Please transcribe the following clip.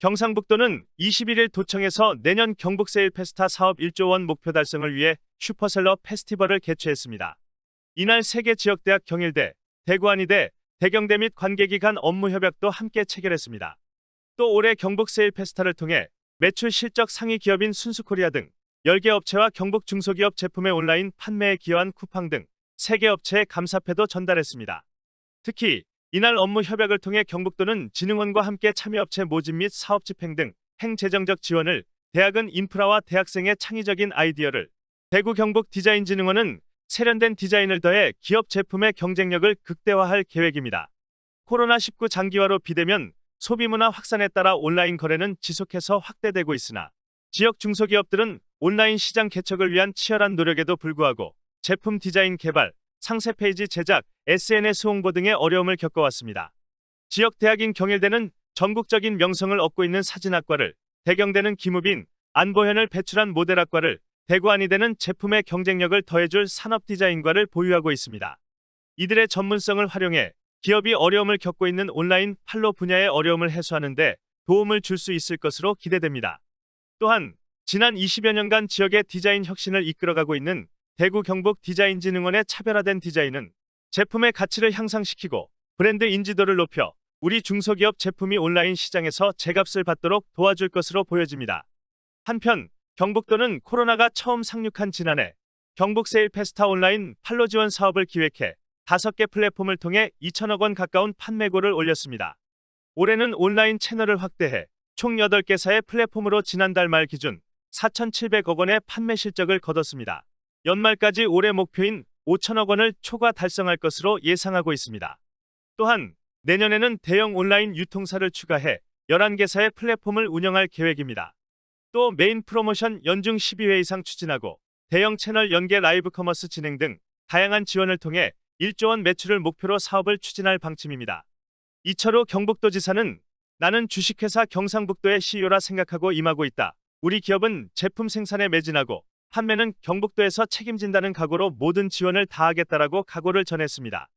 경상북도는 21일 도청에서 내년 경북세일 페스타 사업 1조 원 목표 달성을 위해 슈퍼셀러 페스티벌을 개최했습니다. 이날 세계 지역대학 경일대, 대구안이대, 대경대 및 관계기 간 업무 협약도 함께 체결했습니다. 또 올해 경북세일 페스타를 통해 매출 실적 상위 기업인 순수코리아 등 10개 업체와 경북 중소기업 제품의 온라인 판매에 기여한 쿠팡 등 3개 업체에 감사패도 전달했습니다. 특히 이날 업무 협약을 통해 경북도는 진흥원과 함께 참여업체 모집 및 사업 집행 등 행재정적 지원을, 대학은 인프라와 대학생의 창의적인 아이디어를, 대구 경북 디자인진흥원은 세련된 디자인을 더해 기업 제품의 경쟁력을 극대화할 계획입니다. 코로나19 장기화로 비대면 소비문화 확산에 따라 온라인 거래는 지속해서 확대되고 있으나 지역 중소기업들은 온라인 시장 개척을 위한 치열한 노력에도 불구하고 제품 디자인 개발, 상세 페이지 제작, SNS 홍보 등의 어려움을 겪어왔습니다. 지역 대학인 경일대는 전국적인 명성을 얻고 있는 사진학과를, 대경대는 김우빈, 안보현을 배출한 모델학과를, 대구안이대는 제품의 경쟁력을 더해줄 산업 디자인과를 보유하고 있습니다. 이들의 전문성을 활용해 기업이 어려움을 겪고 있는 온라인 판로 분야의 어려움을 해소하는데 도움을 줄 수 있을 것으로 기대됩니다. 또한 지난 20여 년간 지역의 디자인 혁신을 이끌어가고 있는 대구 경북 디자인진흥원의 차별화된 디자인은 제품의 가치를 향상시키고 브랜드 인지도를 높여 우리 중소기업 제품이 온라인 시장에서 제값을 받도록 도와줄 것으로 보여집니다. 한편 경북도는 코로나가 처음 상륙한 지난해 경북 세일 페스타 온라인 판로 지원 사업을 기획해 5개 플랫폼을 통해 2천억 원 가까운 판매고를 올렸습니다. 올해는 온라인 채널을 확대해 총 8개사의 플랫폼으로 지난달 말 기준 4,700억 원의 판매 실적을 거뒀습니다. 연말까지 올해 목표인 5천억 원을 초과 달성할 것으로 예상하고 있습니다. 또한 내년에는 대형 온라인 유통사를 추가해 11개사의 플랫폼을 운영할 계획입니다. 또 메인 프로모션 연중 12회 이상 추진하고 대형 채널 연계 라이브 커머스 진행 등 다양한 지원을 통해 1조 원 매출을 목표로 사업을 추진할 방침입니다. 이철우 경북도지사는 나는 주식회사 경상북도의 CEO라 생각하고 임하고 있다. 우리 기업은 제품 생산에 매진하고 판매는 경북도에서 책임진다는 각오로 모든 지원을 다하겠다라고 각오를 전했습니다.